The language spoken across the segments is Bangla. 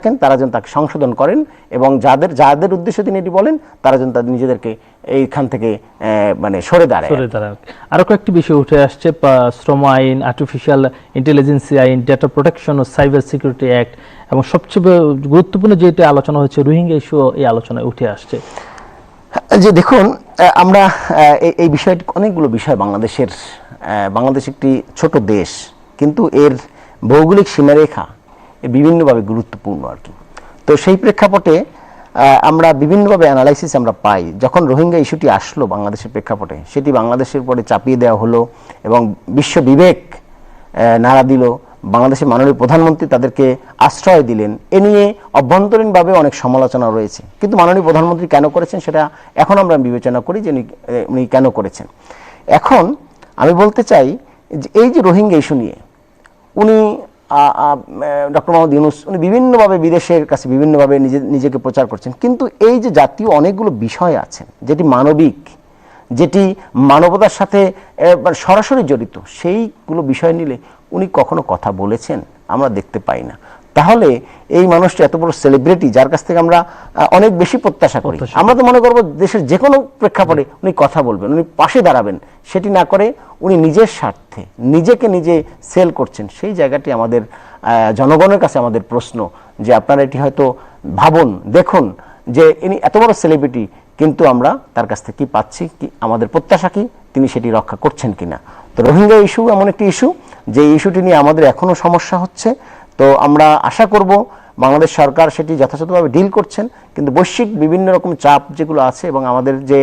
থাকেন তারা যেন তাকে সংশোধন করেন এবং যাদের যাদের উদ্দেশ্যে তিনি এটি বলেন তারা যেন তাদের নিজেদেরকে এইখান থেকে মানে সরে দাঁড়ায়। সরে দাঁড়ান আরও কয়েকটি বিষয় উঠে আসছে শ্রম আইন আর্টিফিশিয়াল ইন্টেলিজেন্সি আইন ডেটা প্রোটেকশন ও সাইবার সিকিউরিটি অ্যাক্ট এবং সবচেয়ে গুরুত্বপূর্ণ যেটা আলোচনা হচ্ছে রোহিঙ্গা ইস্যু এই আলোচনায় উঠে আসছে। যে দেখুন আমরা এই- বিষয়টি অনেকগুলো বিষয় বাংলাদেশের বাংলাদেশ একটি ছোট দেশ কিন্তু এর ভৌগোলিক সীমারেখা বিভিন্নভাবে গুরুত্বপূর্ণ আর কি। তো সেই প্রেক্ষাপটে আমরা বিভিন্নভাবে অ্যানালাইসিস আমরা পাই। যখন রোহিঙ্গা ইস্যুটি আসলো বাংলাদেশের প্রেক্ষাপটে, সেটি বাংলাদেশের পরে চাপিয়ে দেওয়া হলো এবং বিশ্ব বিবেক নাড়া দিল। বাংলাদেশের মাননীয় প্রধানমন্ত্রী তাদেরকে আশ্রয় দিলেন। এ নিয়ে অভ্যন্তরীণভাবে অনেক সমালোচনা রয়েছে। কিন্তু মাননীয় প্রধানমন্ত্রী কেন করেছেন সেটা এখন আমরা বিবেচনা করি যে উনি কেন করেছেন। এখন আমি বলতে চাই যে এই যে রোহিঙ্গা ইস্যু নিয়ে, উনি ডক্টর মোহাম্মদ ইউনুস, উনি বিভিন্নভাবে বিদেশের কাছে বিভিন্নভাবে নিজে, নিজেকে প্রচার করছেন। কিন্তু এই যে জাতীয় অনেকগুলো বিষয় আছে, যেটি মানবিক, যেটি মানবতার সাথে মানে সরাসরি জড়িত, সেইগুলো বিষয় নিলে উনি কখনো কথা বলেছেন? আমরা দেখতে পাই না। তাহলে এই মানুষটা এত বড় সেলিব্রিটি যার কাছ থেকে আমরা অনেক বেশি প্রত্যাশা করি। আমরা তো মনে করব দেশের যে কোনো প্রেক্ষাপটে উনি কথা বলবেন উনি পাশে দাঁড়াবেন। সেটি না করে উনি নিজের স্বার্থে নিজেকে নিজে সেল করছেন। সেই জায়গাটি আমাদের জনগণের কাছে আমাদের প্রশ্ন যে আপনারা এটি হয়তো ভাবুন দেখুন যে ইনি এত বড় সেলিব্রিটি কিন্তু আমরা তার কাছ থেকে কি পাচ্ছি কি আমাদের প্রত্যাশা কি তিনি সেটি রক্ষা করছেন কিনা। তো রোহিঙ্গা ইস্যু এমন একটি ইস্যু যে ইস্যুটি নিয়ে আমাদের এখনও সমস্যা হচ্ছে। তো আমরা আশা করব বাংলাদেশ সরকার সেটি যথাযথভাবে ডিল করছেন কিন্তু বৈশ্বিক বিভিন্ন রকম চাপ যেগুলো আছে এবং আমাদের যে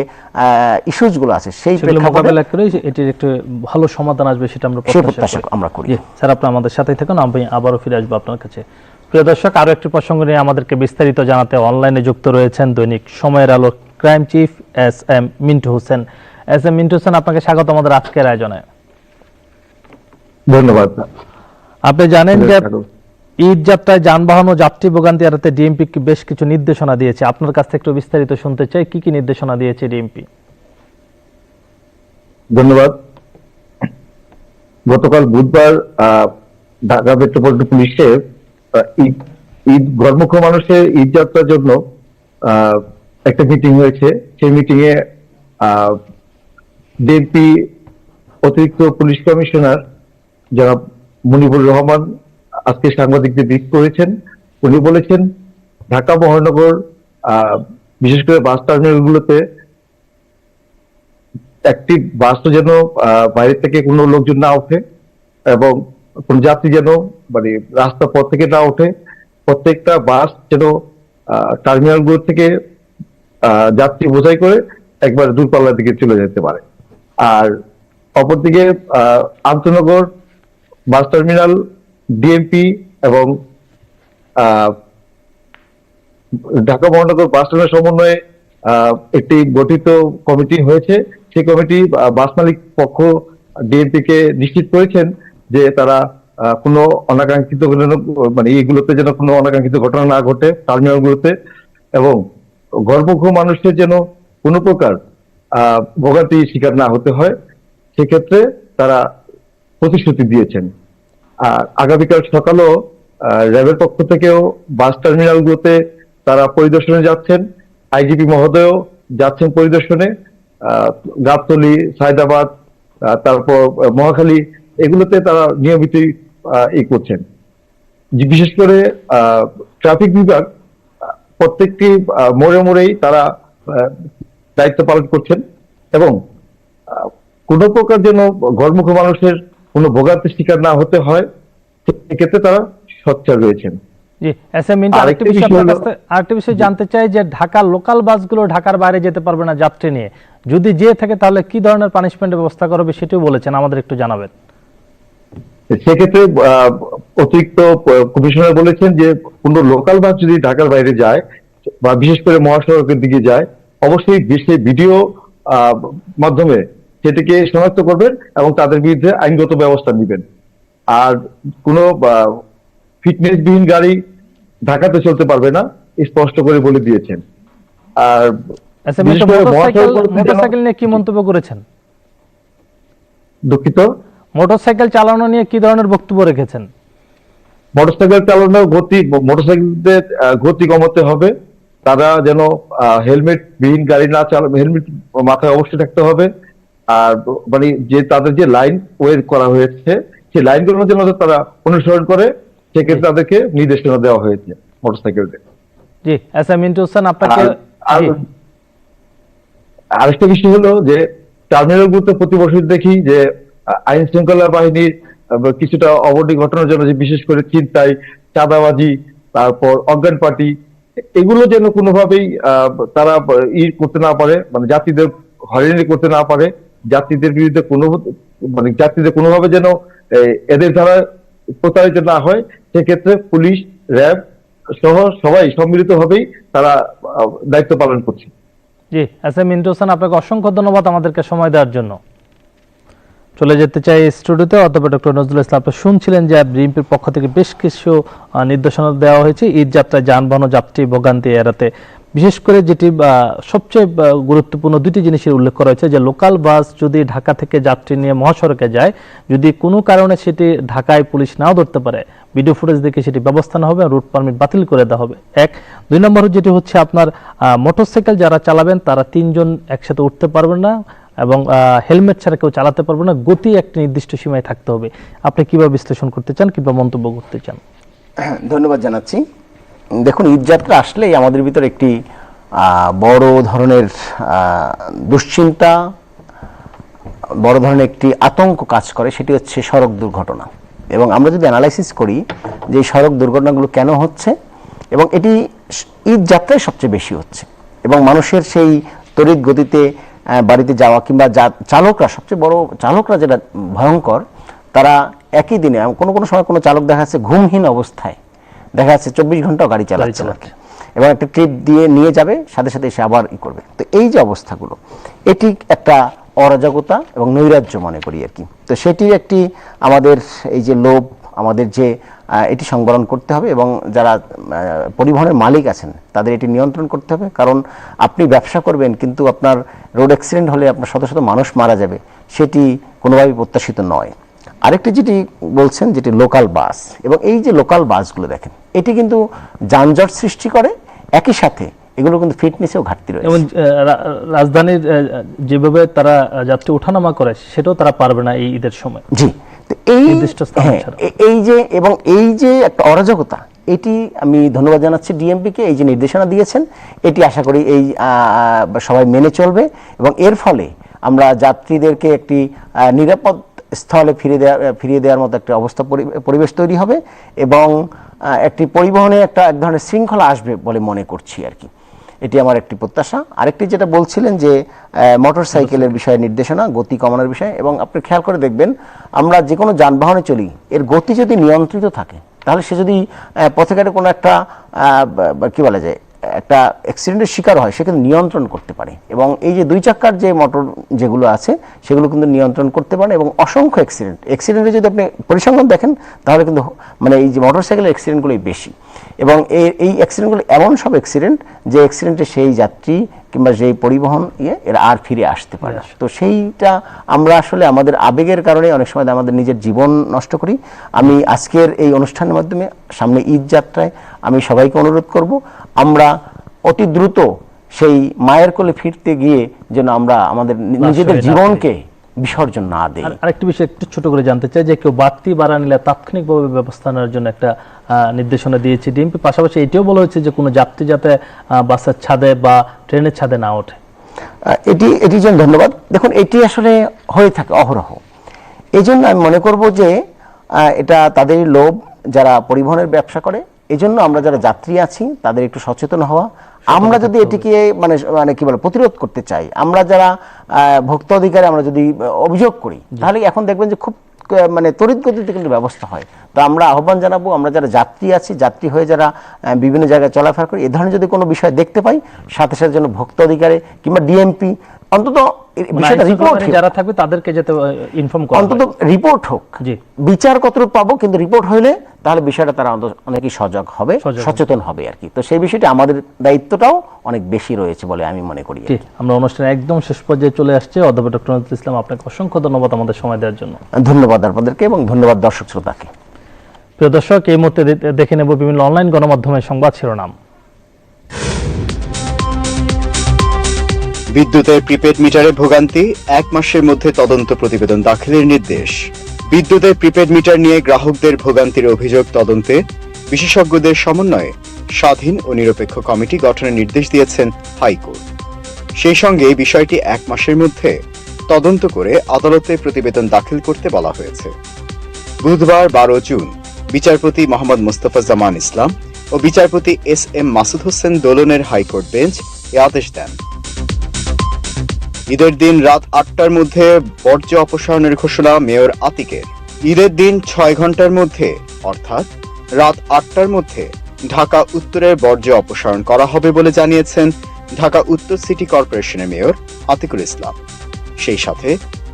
ইস্যুসগুলো আছে সেই মোকাবেলা করে এটির একটু ভালো সমাধান আসবে সেটা আমরা সেই প্রত্যাশা আমরা করি। স্যার আপনি আমাদের সাথেই থাকুন আমি আবারও ফিরে আসব আপনার কাছে। প্রিয় দর্শক আরও একটি প্রসঙ্গ নিয়ে আমাদেরকে বিস্তারিত জানাতে অনলাইনে যুক্ত রয়েছেন দৈনিক সময়ের আলো crime chief S M Mintu Hossain S M Mintu Hossain আপনাকে স্বাগত আমাদের আজকের আয়োজনে। ধন্যবাদ। আপনি জানেন যে। ঈদ যাত্রায় যানবাহন ও যাত্রী ভোগান্তি এড়াতে ডিএমপি বেশ কিছু নির্দেশনা দিয়েছে? আপনার কাছ থেকে একটু বিস্তারিত শুনতে চাই। কি কি নির্দেশনা দিয়েছে ডিএমপি? ধন্যবাদ। গতকাল বুধবার ঢাকা মেট্রোপলিটন পুলিশের ঈদ ঈদ ঘরমুখ মানুষের ঈদ যাত্রার জন্য একটা মিটিং হয়েছে। সেই মিটিং এ ডিএমপি অতিরিক্ত পুলিশ কমিশনার যারা মুনিবুর রহমান আজকে সাংবাদিকদের ব্রিফ করেছেন। উনি বলেছেন, ঢাকা মহানগর বিশেষ করে বাস টার্মিনালগুলোতে একটি বাস তো যেন বাইরে থেকে কোনো লোকজন না ওঠে এবং কোন যাত্রী যেন মানে রাস্তা পথ থেকে না ওঠে। প্রত্যেকটা বাস যেন টার্মিনালগুলো থেকে যাত্রী বোঝাই করে একবার দূরপাল্লার দিকে চলে যেতে পারে। আর অপরদিকে আন্তনগর বাস টার্মিনাল ডিএমপি এবং ঢাকা মহানগর বাস টার্মিনাল সমন্বয়ে একটি গঠিত কমিটি হয়েছে। সেই কমিটি বাস মালিক পক্ষ ডিএমপি কে নিশ্চিত করেছেন যে তারা কোনো অনাকাঙ্ক্ষিত মানে এইগুলোতে যেন কোনো অনাকাঙ্ক্ষিত ঘটনা না ঘটে টার্মিনাল গুলোতে এবং গর্ভবহ মানুষের যেন কোনো প্রকার ভোগান্তি শিকার না হতে হয়, সেক্ষেত্রে তারা প্রতিশ্রুতি দিয়েছেন। আর আগামীকাল সকালেও র্যাবের পক্ষ থেকেও বাস টার্মিনালগুলোতে তারা পরিদর্শনে যাচ্ছেন। আইজিপি মহোদয়ও যাচ্ছেন পরিদর্শনে। গাবতলী সায়দাবাদ তারপর মহাখালী এগুলোতে তারা নিয়মিতই আহ, ই করছেন। বিশেষ করে ট্রাফিক বিভাগ প্রত্যেকটি মোড়ে মোড়েই তারা দায়িত্ব পালন করছেন এবং কোনো প্রকার যেন ঘরমুখ মানুষের কোনো ভোগান্তির শিকার না হতে হয় সেক্ষেত্রে তারা সোচ্চার রয়েছেন। আরেকটি বিষয় জানতে চাই যে ঢাকার লোকাল বাসগুলো ঢাকার বাইরে যেতে পারবে না যাত্রী নিয়ে। যদি যেয়ে থাকে তাহলে কি ধরনের পানিশমেন্টের ব্যবস্থা করবে সেটিও বলেছেন আমাদের একটু জানাবেন। সেক্ষেত্রে অতিরিক্ত কমিশনার বলেছেন যে কোনো লোকাল বাস যদি ঢাকার বাইরে যায় বা বিশেষ করে মহাসড়কের দিকে যায় অবশ্যই বিশেষ ভিডিও মাধ্যমে সেটিকে শনাক্ত করবেন এবং তাদের বিরুদ্ধে আইনগত ব্যবস্থা নেবেন। আর কোনো ফিটনেসবিহীন গাড়ি ঢাকাতে চলতে পারবে না স্পষ্ট করে বলে দিয়েছেন। আর করে মোটরসাইকেল নিয়ে কি মন্তব্য করেছেন? দুঃখিত? মোটরসাইকেল চালানো নিয়ে কি ধরনের বক্তব্য রেখেছেন? মোটরসাইকেল চালানোর গতি মোটরসাইকেলদের গতি কমাতে হবে। তারা যেন হেলমেট বিহীন গাড়ি না চালা হেলমেট মাথায় অবশ্যই থাকতে হবে। মানে যে তাদের যে লাইন ওয়ের করা হয়েছে সেই লাইনগুলো যেন তারা অনুসরণ করে সেক্ষেত্রে তাদেরকে নির্দেশনা দেওয়া হয়েছে মোটরসাইকেলদের জি এস এম মিন্টু হোসেন আপনাকে আর- আর আরেকটা বিষয় হলো যে টার্মিনাল গুলোতে প্রতি বছর দেখি যে আইন শৃঙ্খলা বাহিনীর কিছুটা অবধি ঘটনার জন্য যে বিশেষ করে চিন্তায় চাঁদাবাজি তারপর অজ্ঞান পার্টি এগুলো যেন কোনোভাবেই আহ, তারা ই করতে না পারে মানে যাত্রীদের হয়রানি করতে না পারে যাত্রীদের বিরুদ্ধে কোনো মানে যাত্রীদের কোনোভাবে যেন এদের দ্বারা প্রতারিত না হয়, সেক্ষেত্রে পুলিশ, র্যাব সহ সবাই সম্মিলিতভাবেই তারা দায়িত্ব পালন করছে। জি, এস এম মিন্টু হোসেন আপনাকে অসংখ্য ধন্যবাদ আমাদেরকে সময় দেওয়ার জন্য। চলে যেতে চাই স্টুডিওতে অথবা ডক্টর নজরুল ইসলাম, আপনি শুনছিলেন যে বিএনপির পক্ষ থেকে বেশ কিছু নির্দেশনা দেওয়া হয়েছে, ঈদ যাত্রায় যানবাহন যাত্রী ভোগান্তি এড়াতে। বিশেষ করে যেটি সবচেয়ে গুরুত্বপূর্ণ দুটি জিনিসের উল্লেখ করা হয়েছে, যে লোকাল বাস যদি ঢাকা থেকে যাত্রী নিয়ে মহাসড়কে যায়, যদি কোনো কারণে সেটি ঢাকায় পুলিশ নাও ধরতে পারে, ভিডিও ফুটেজ দেখে সেটি ব্যবস্থা না হবে, রুট পারমিট বাতিল করে দেওয়া হবে। এক। দুই নম্বর যেটি হচ্ছে আপনার মোটরসাইকেল যারা চালাবেন, তারা তিনজন একসাথে উঠতে পারবেন না এবং হেলমেট ছাড়া কেউ চালাতে পারবে না, গতি একটি নির্দিষ্ট সীমায় থাকতে হবে। আপনি কীভাবে বিশ্লেষণ করতে চান কিংবা মন্তব্য করতে চান? ধন্যবাদ জানাচ্ছি। দেখুন ঈদযাত্রা আসলেই আমাদের ভিতরে একটি বড় ধরনের দুশ্চিন্তা, বড় ধরনের একটি আতঙ্ক কাজ করে, সেটি হচ্ছে সড়ক দুর্ঘটনা। এবং আমরা যদি অ্যানালাইসিস করি যে সড়ক দুর্ঘটনাগুলো কেন হচ্ছে, এবং এটি ঈদ যাত্রায় সবচেয়ে বেশি হচ্ছে। এবং মানুষের সেই তড়িৎ গতিতে বাড়িতে যাওয়া কিংবা চালকরা, সবচেয়ে বড় চালকরা যেটা ভয়ঙ্কর, তারা একই দিনে কোনো কোনো সময় কোনো চালক দেখা যাচ্ছে ঘুমহীন অবস্থায় দেখা যাচ্ছে চব্বিশ ঘন্টাও গাড়ি চালাচ্ছে না। এবং একটা ট্রিপ দিয়ে নিয়ে যাবে সাথে সাথে এসে আবার ই করবে। তো এই যে অবস্থাগুলো এটি একটা অরাজকতা এবং নৈরাজ্য মনে করি আর কি। তো সেটি একটি আমাদের এই যে লোভ আমাদের যে এটি সংবরণ করতে হবে এবং যারা পরিবহনের মালিক আছেন তাদের এটি নিয়ন্ত্রণ করতে হবে। কারণ আপনি ব্যবসা করবেন কিন্তু আপনার রোড অ্যাক্সিডেন্ট হলে আপনার শত শত মানুষ মারা যাবে সেটি কোনোভাবেই প্রত্যাশিত নয়। আরেকটি যেটি বলছেন যেটি লোকাল বাস এবং এই যে লোকাল বাসগুলো দেখেন এটি কিন্তু যানজট সৃষ্টি করে একই সাথে এগুলো কিন্তু ফিটনেসেও ঘাটতি রয়েছে। এবং রাজধানীর যেভাবে তারা যাত্রী ওঠানামা করে সেটাও তারা পারবে না এই ঈদের সময়। জি এই হ্যাঁ, এই যে এবং এই যে একটা অরাজকতা এটি আমি ধন্যবাদ জানাচ্ছি ডিএমপিকে এই যে নির্দেশনা দিয়েছেন এটি আশা করি এই সবাই মেনে চলবে এবং এর ফলে আমরা যাত্রীদেরকে একটি নিরাপদ স্থলে ফিরে দেওয়া ফিরিয়ে দেওয়ার মতো একটা অবস্থা পরি- পরিবেশ তৈরি হবে এবং একটি পরিবহনে একটা, এক ধরনের শৃঙ্খলা আসবে বলে মনে করছি আর কি। এটি আমার একটি প্রত্যাশা। আরেকটি যেটা বলছিলেন যে মোটর সাইকেলের বিষয়ে নির্দেশনা, গতি কমানোর বিষয়ে, এবং আপনি খেয়াল করে দেখবেন, আমরা যে কোনো যানবাহনে চলি, এর গতি যদি নিয়ন্ত্রিত থাকে, তাহলে সে যদি পথে ঘাটে কোনো একটা কি বলা যায় একটা অ্যাক্সিডেন্টের শিকার হয় সে কিন্তু নিয়ন্ত্রণ করতে পারে। এবং এই যে দুই চাক্কার যে মোটর যেগুলো আছে সেগুলো কিন্তু নিয়ন্ত্রণ করতে পারে এবং অসংখ্য অ্যাক্সিডেন্ট অ্যাক্সিডেন্টে যদি আপনি পরিসংখ্যান দেখেন তাহলে কিন্তু মানে এই যে মোটর সাইকেলের অ্যাক্সিডেন্টগুলোই বেশি। এবং এই এই অ্যাক্সিডেন্টগুলো এমন সব অ্যাক্সিডেন্ট যে অ্যাক্সিডেন্টে সেই যাত্রী কিংবা যেই পরিবহন ইয়ে এরা আর ফিরে আসতে পারে তো সেইটা আমরা আসলে আমাদের আবেগের কারণে অনেক সময় আমাদের নিজের জীবন নষ্ট করি। আমি আজকের এই অনুষ্ঠানের মাধ্যমে সামনে ঈদ যাত্রায় আমি সবাইকে অনুরোধ করব। আমরা অতি দ্রুত সেই মায়ের কোলে ফিরতে গিয়ে যেন আমরা আমাদের নিজেদের জীবনকে বিসর্জন না দেই। আর আরেকটি বিষয় একটু ছোট করে জানতে চাই যে কেউ বাড়তি বাড়া নিলে তাৎক্ষণিকভাবে ব্যবস্থা নেওয়ার জন্য একটা নির্দেশনা দিয়েছে ডিএমপি। পাশাপাশি এটিও বলা হয়েছে যে কোনো যাত্রী যাতে বাসের ছাদে বা ট্রেনের ছাদে না ওঠে। এটি এটির জন্য ধন্যবাদ। দেখুন এটি আসলে হয়ে থাকে অহরহ। এই জন্য আমি মনে করব যে এটা তাদের লোভ যারা পরিবহনের ব্যবসা করে এই জন্য আমরা যারা যাত্রী আছি তাদের একটু সচেতন হওয়া। আমরা যদি এটিকে মানে মানে কি বলে প্রতিরোধ করতে চাই আমরা যারা ভোক্তা অধিকারে আমরা যদি অভিযোগ করি তাহলে এখন দেখবেন যে খুব মানে তড়িৎ গতিতে কিন্তু ব্যবস্থা হয়। তো আমরা আহ্বান জানাব আমরা যারা যাত্রী আছি যাত্রী হয়ে যারা বিভিন্ন জায়গায় চলাফেরা করি এ ধরনের যদি কোনো বিষয় দেখতে পাই সাথে সাথে যেন ভোক্তা অধিকারে কিংবা ডিএমপি অন্তত মানে বিষয়টা রিপোর্ট যারা থাকবে তাদেরকে যাতে ইনফর্ম করা অন্তত রিপোর্ট হোক। জি। বিচার কতটুকু পাবো কিন্তু রিপোর্ট হইলে তাহলে বিষয়টা তারা অনেকেই সজাগ হবে সচেতন হবে আর কি। তো সেই বিষয়টি আমাদের দায়িত্বটাও অনেক বেশি রয়েছে বলে আমি মনে করি। আমরা অনুষ্ঠানে একদম শেষ পর্যায়ে চলে আসছে। অধ্যাপক ডক্টর নজরুল ইসলাম আপনাকে অসংখ্য ধন্যবাদ আমাদের সময় দেওয়ার জন্য। ধন্যবাদ আপনাদেরকে এবং ধন্যবাদ দর্শক শ্রোতাকে। প্রিয় দর্শক এই মুহূর্তে দেখে নেব বিভিন্ন অনলাইন গণমাধ্যমের সংবাদ শিরোনাম। বিদ্যুতের প্রিপেড মিটারে ভোগান্তি, এক মাসের মধ্যে তদন্ত প্রতিবেদন দাখিলের নির্দেশ। বিদ্যুতের প্রিপেড মিটার নিয়ে গ্রাহকদের ভোগান্তির অভিযোগ তদন্তে, বিশেষজ্ঞদের সমন্বয়ে স্বাধীন ও নিরপেক্ষ কমিটি গঠনের নির্দেশ দিয়েছেন হাইকোর্ট। সেই সঙ্গে বিষয়টি এক মাসের মধ্যে তদন্ত করে আদালতে প্রতিবেদন দাখিল করতে বলা হয়েছে। বুধবার বারো জুন, বিচারপতি মোহাম্মদ মোস্তফা জামান ইসলাম ও বিচারপতি এস এম মাসুদ হোসেন দোলনের হাইকোর্ট বেঞ্চ এ আদেশ দেন। ঈদের দিন রাত আটটার মধ্যে বর্জ্য অপসারণের ঘোষণা মেয়র আতিকের। ঈদের দিন ছয় ঘণ্টার মধ্যে, অর্থাৎ রাত আটটার মধ্যে ঢাকা উত্তরের বর্জ্য অপসারণ করা হবে বলে জানিয়েছেন ঢাকা উত্তর সিটি কর্পোরেশনের মেয়র আতিকুল ইসলাম। সেই সাথে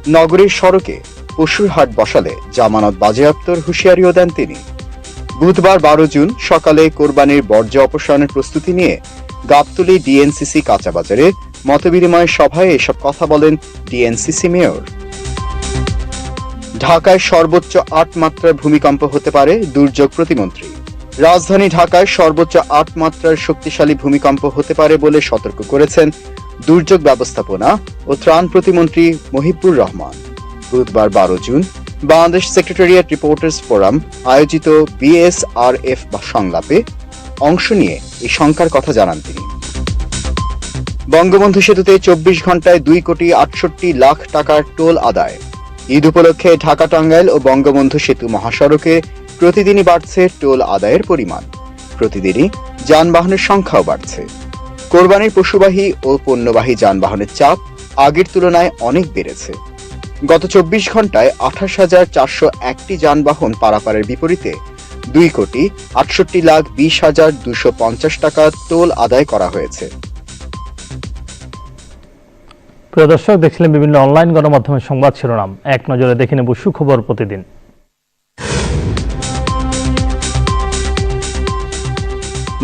নগরীর সড়কে পশুর হাট বসালে জামানত বাজেয়াপ্তর হুঁশিয়ারিও দেন তিনি। বুধবার বারো জুন সকালে কোরবানির বর্জ্য অপসারণের প্রস্তুতি নিয়ে গাবতলী ডিএনসিসি কাঁচাবাজারে মতবিনিময় সভায় এসব কথা বলেন ডিএনসিসি মেয়র। ঢাকায় সর্বোচ্চ আট মাত্রার ভূমিকম্প হতে পারে দুর্যোগ প্রতিমন্ত্রী। রাজধানী ঢাকায় সর্বোচ্চ আট মাত্রার শক্তিশালী ভূমিকম্প হতে পারে বলে সতর্ক করেছেন দুর্যোগ ব্যবস্থাপনা ও ত্রাণ প্রতিমন্ত্রী মহিবুর রহমান। বুধবার বারো June Bangladesh secretariat reporters forum আয়োজিত বিএসআরএফ সংলাপে অংশ নিয়ে এই শঙ্কার কথা জানান তিনি। বঙ্গবন্ধু সেতুতে চব্বিশ ঘন্টায় দুই কোটি আটষট্টি লাখ টাকার টোল আদায়। ঈদ উপলক্ষে ঢাকা টাঙ্গাইল ও বঙ্গবন্ধু সেতু মহাসড়কে প্রতিদিনই বাড়ছে টোল আদায়ের পরিমাণ। প্রতিদিনই যানবাহনের সংখ্যাও বাড়ছে। কোরবানির পশুবাহী ও পণ্যবাহী যানবাহনের চাপ আগের তুলনায় অনেক বেড়েছে। গত চব্বিশ ঘন্টায় আঠাশ হাজার চারশো একটি যানবাহন পারাপারের বিপরীতে দুই কোটি আটষট্টি লাখ বিশ হাজার দুশো পঞ্চাশ টাকা টোল আদায় করা হয়েছে। প্রিয় দর্শক, দেখছিলেন বিভিন্ন অনলাইন গণমাধ্যমের সংবাদ শিরোনাম। এক নজরে দেখে নেব সুখবর প্রতিদিন।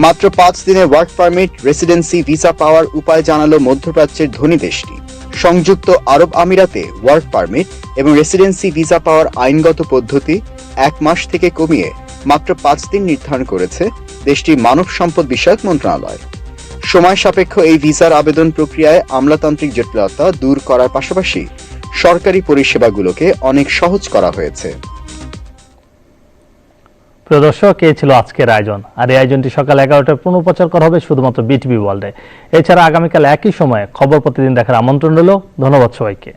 মাত্র পাঁচ দিনে ওয়ার্ক পারমিট, রেসিডেন্সি, ভিসা পাওয়ার উপায় জানালো মধ্যপ্রাচ্যের ধনী দেশটি। সংযুক্ত আরব আমিরাতে ওয়ার্ক পারমিট এবং রেসিডেন্সি, ভিসা পাওয়ার আইনগত পদ্ধতি এক মাস থেকে কমিয়ে মাত্র পাঁচ দিন নির্ধারণ করেছে দেশটির মানব সম্পদ বিষয়ক মন্ত্রণালয়। সময় সাপেক্ষ এই ভিসার আবেদন প্রক্রিয়ায় আমলাতান্ত্রিক জটিলতা দূর করার পাশাপাশি সরকারি পরিষেবাগুলোকে অনেক সহজ করা হয়েছে। প্রিয় দর্শক, এই ছিল আজকের আয়োজন। আর এই আয়োজনটি সকাল এগারোটায় পুনঃপ্রচার করা হবে শুধুমাত্র বিটিভি ওয়ার্ল্ডে। এছাড়া আগামীকাল একই সময়ে খবর প্রতিদিন দেখার আমন্ত্রণ রইল। ধন্যবাদ সবাইকে।